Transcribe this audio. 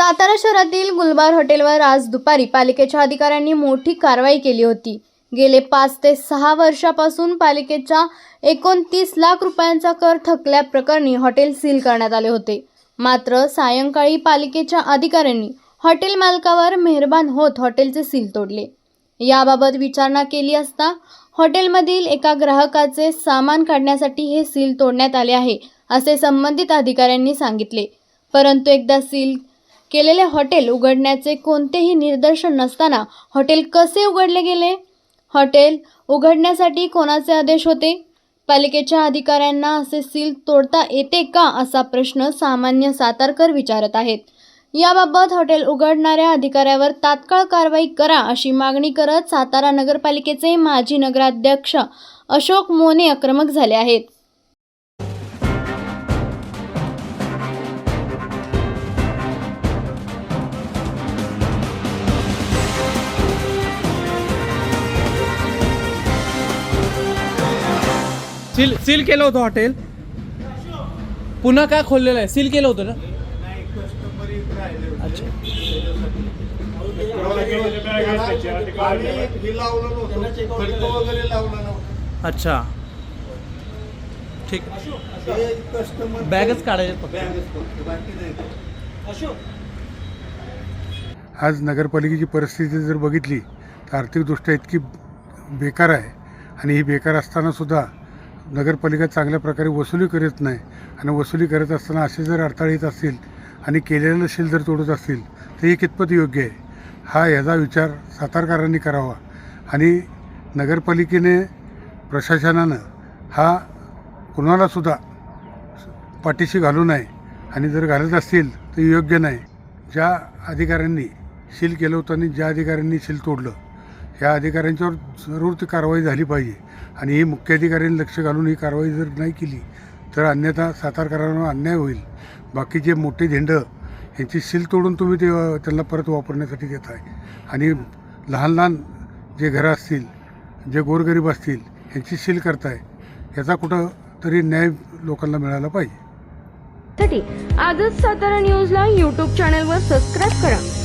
सातारा शहरातील गुलबार हॉटेलवर आज दुपारी पालिकेच्या अधिकाऱ्यांनी मोठी कारवाई केली होती. गेले पाच ते सहा वर्षापासून पालिकेच्या एकोणतीस लाख रुपयांचा कर थकल्याप्रकरणी हॉटेल सील करण्यात आले होते. मात्र सायंकाळी पालिकेच्या अधिकाऱ्यांनी हॉटेल मालकावर मेहरबान होत हॉटेलचे सील तोडले. याबाबत विचारणा केली असता हॉटेलमधील एका ग्राहकाचे सामान काढण्यासाठी हे सील तोडण्यात आले आहे असे संबंधित अधिकाऱ्यांनी सांगितले. परंतु एकदा सील केलेले हॉटेल उघडण्याचे कोणतेही निदर्शन नसताना हॉटेल कसे उघडले गेले? हॉटेल उघडण्यासाठी कोणाचे आदेश होते? पालिकेच्या अधिकाऱ्यांना असे सील तोडता येते का असा प्रश्न सामान्य सातारकर विचारत आहेत. याबाबत हॉटेल उघडणाऱ्या अधिकाऱ्यावर तात्काळ कारवाई करा अशी मागणी करत सातारा नगरपालिकेचे माजी नगराध्यक्ष अशोक मोने आक्रमक झाले आहेत. सील सील केलं होतं हॉटेल पुन्हा काय खोललेलं आहे? सील केलं होतं ना? अच्छा. अच्छा. ठीक. बॅगच काढायचे आज नगरपालिकेची परिस्थिती जर बघितली तर आर्थिकदृष्ट्या इतकी बेकार आहे. आणि ही बेकार असतानासुद्धा नगरपालिका चांगल्या प्रकारे वसुली करत नाही आणि वसुली करत असताना असे जर अडथळे येत असतील आणि केलेलं शील जर तोडत असतील तर हे कितपत योग्य आहे? हा याचा विचार सातारकरांनी करावा. आणि नगरपालिकेने प्रशासनानं हा कुणालासुद्धा पाठीशी घालू नये आणि जर घालत असतील तर योग्य नाही. ज्या अधिकाऱ्यांनी शील केलं होतं आणि ज्या अधिकाऱ्यांनी शील तोडलं ह्या अधिकाऱ्यांच्यावर जरूर ती कारवाई झाली पाहिजे. आणि ही मुख्य अधिकाऱ्यांनी लक्ष घालून ही कारवाई जर नाही केली तर अन्यथा सातारकरांवर अन्याय होईल. बाकीचे मोठे झेंड यांची सील तोडून तुम्ही ते त्यांना परत वापरण्यासाठी देत आहे आणि लहान लहान जे घरं असतील जे गोरगरीब असतील यांची सील करताय. याचा कुठं तरी न्याय लोकांना मिळाला पाहिजे. आजच सातारा न्यूजला यूट्यूब चॅनलवर सबस्क्राईब करा.